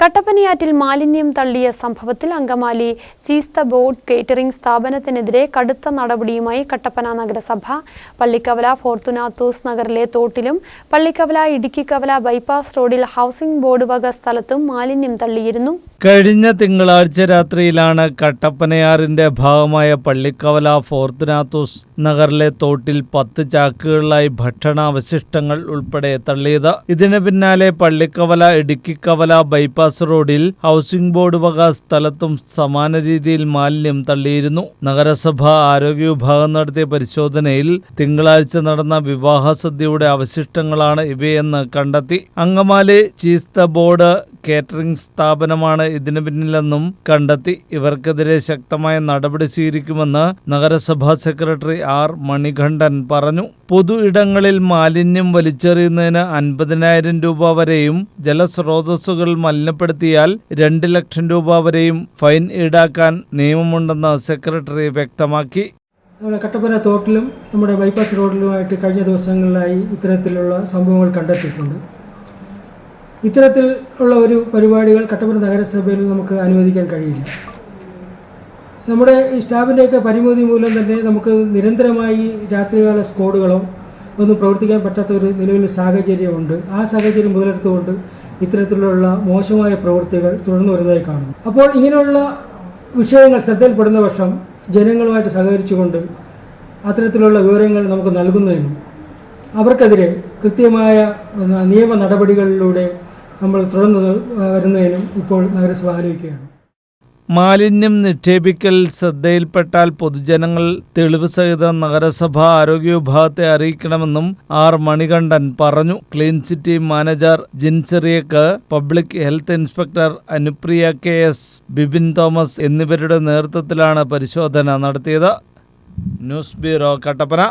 കട്ടപ്പനയാറ്റിൽ മാലിന്യം തള്ളിയ സംഭവത്തിൽ അങ്കമാലി ചീസ്ത ബോർഡ് കേറ്ററിംഗ് സ്ഥാപനത്തിനെതിരെ കടുത്ത നടപടിയുമായി കട്ടപ്പന നഗരസഭ. പള്ളിക്കവല ഫോർത്തുനാത്തൂസ് നഗറിലെ തോട്ടിലും പള്ളിക്കവല ഇടുക്കിക്കവല ബൈപ്പാസ് റോഡിൽ ഹൗസിംഗ് ബോർഡ് വക സ്ഥലത്തും മാലിന്യം തള്ളിയിരുന്നു. കഴിഞ്ഞ തിങ്കളാഴ്ച രാത്രിയിലാണ് കട്ടപ്പനയാറിന്റെ ഭാഗമായ പള്ളിക്കവല ഫോർത്തുനാത്തൂസ് നഗറിലെ തോട്ടിൽ പത്ത് ചാക്കുകളിലായി ഭക്ഷണാവശിഷ്ടങ്ങൾ ഉൾപ്പെടെ തള്ളിയത്. ഇതിന് പിന്നാലെ പള്ളിക്കവല ഇടുക്കിക്കവല ബൈപ്പാസ് റോഡിൽ ഹൗസിംഗ് ബോർഡ് വക സ്ഥലത്തും സമാന രീതിയിൽ മാലിന്യം തള്ളിയിരുന്നു. നഗരസഭ ആരോഗ്യ വിഭാഗം നടത്തിയ പരിശോധനയിൽ തിങ്കളാഴ്ച നടന്ന വിവാഹ സദ്യയുടെ അവശിഷ്ടങ്ങളാണ് ഇവയെന്ന് കണ്ടെത്തി. അങ്കമാലി ചീസ്ത ബോർഡ് കേറ്ററിംഗ് സ്ഥാപനമാണ് ഇതിന് പിന്നിലെന്നും കണ്ടെത്തി. ഇവർക്കെതിരെ ശക്തമായ നടപടി സ്വീകരിക്കുമെന്ന് നഗരസഭാ സെക്രട്ടറി ആർ മണികണ്ഠൻ പറഞ്ഞു. പൊതു ഇടങ്ങളിൽ മാലിന്യം വലിച്ചെറിയുന്നതിന് അൻപതിനായിരം രൂപ വരെയും ജലസ്രോതസ്സുകൾ മലിനപ്പെടുത്തിയാൽ രണ്ട് ലക്ഷം രൂപ വരെയും ഫൈൻ ഈടാക്കാൻ നിയമമുണ്ടെന്ന് സെക്രട്ടറി വ്യക്തമാക്കി. നമ്മുടെ കട്ടപ്പന തോട്ടിലും നമ്മുടെ ബൈപ്പാസ് റോഡിലുമായിട്ട് കഴിഞ്ഞ ദിവസങ്ങളിലായി ഇത്തരത്തിലുള്ള സംഭവങ്ങൾ കണ്ടെത്തിയിട്ടുണ്ട്. ഇത്തരത്തിൽ ഉള്ള ഒരു പരിപാടികൾ കട്ടപ്പന നഗരസഭയിൽ നമുക്ക് അനുവദിക്കാൻ കഴിയില്ല. നമ്മുടെ ഈ സ്റ്റാഫിന്റെയൊക്കെ പരിമിതി മൂലം തന്നെ നമുക്ക് നിരന്തരമായി രാത്രികാല സ്കോഡുകളോ ഒന്നും പ്രവർത്തിക്കാൻ പറ്റാത്ത ഒരു നിലവിൽ സാഹചര്യമുണ്ട്. ആ സാഹചര്യം മുതലെടുത്തുകൊണ്ട് ഇത്തരത്തിലുള്ള മോശമായ പ്രവൃത്തികൾ തുടർന്നു വരുന്നതായി കാണുന്നു. അപ്പോൾ ഇങ്ങനെയുള്ള വിഷയങ്ങൾ ശ്രദ്ധയിൽപ്പെടുന്ന പക്ഷം ജനങ്ങളുമായിട്ട് സഹകരിച്ചുകൊണ്ട് അത്തരത്തിലുള്ള വിവരങ്ങൾ നമുക്ക് നൽകുന്നതിനും അവർക്കെതിരെ കൃത്യമായ നിയമ നടപടികളിലൂടെ നമ്മൾ തുടർന്ന് വരുന്നതിനും ഇപ്പോൾ നഗരസഭ ആലോചിക്കുകയാണ് മാലിന്യം നിക്ഷേപിക്കൽ ശ്രദ്ധയിൽപ്പെട്ടാൽ പൊതുജനങ്ങൾ തെളിവ് സഹിതം നഗരസഭ ആരോഗ്യ വിഭാഗത്തെ അറിയിക്കണമെന്നും ആർ മണികണ്ഠൻ പറഞ്ഞു. Clean city manager ജിൻസെറിയക്ക് public health inspector Anupriya K S Bibin Thomas എന്നിവരുടെ നേതൃത്വത്തിലാണ് പരിശോധന നടത്തിയത്. News bureau Kattappana.